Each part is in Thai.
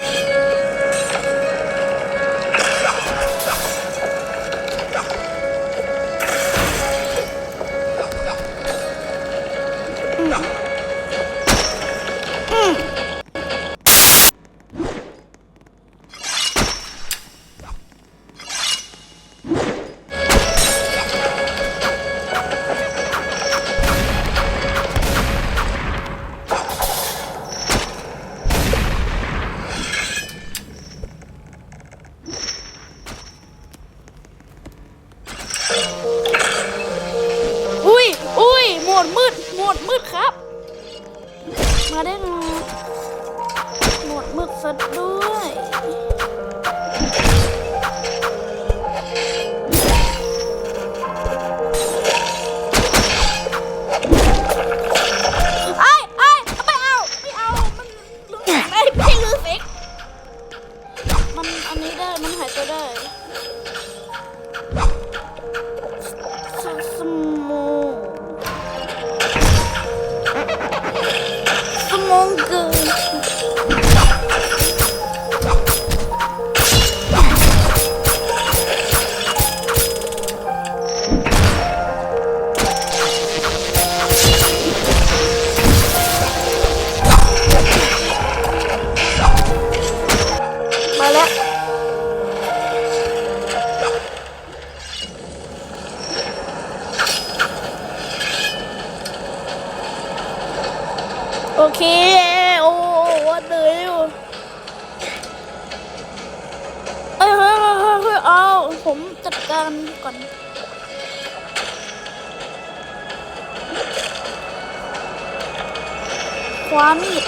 อุ้ อุ้ยโหมดมืดหมดมืดครับ มาได้ไงหมดมืดซะด้วยไอ้ไอ้ไม่เอาไม่เอามันได้ไม่ลืมฟิกมันอันนี้ได้ มันหายตัวได้ สม โอเค โอ้วันเหนื่อยเอ้ยเฮ้ยเฮ้ยเฮ้ยเฮ้ยเอาผมจัดการก่อน คว้ามีด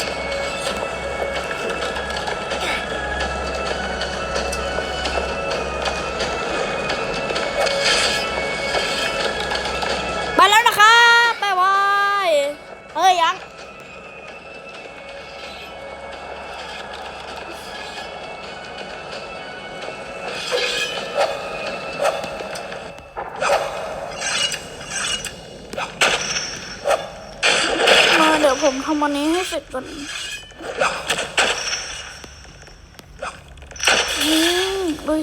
ไปแล้วนะครับบ๊ายบายเฮ้ยยัง ผมทำวันนี้ให้เสร็จก่อนอืมอุ้ย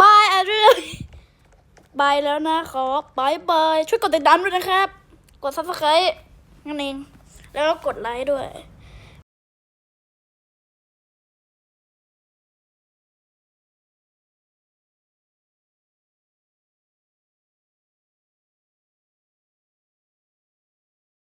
บายอะเรื่องบายแล้วนะขอบายบาย ช่วยกดติดตามด้วยนะครับ กด subscribe นั่นเอง แล้วก็กดไลค์ด้วย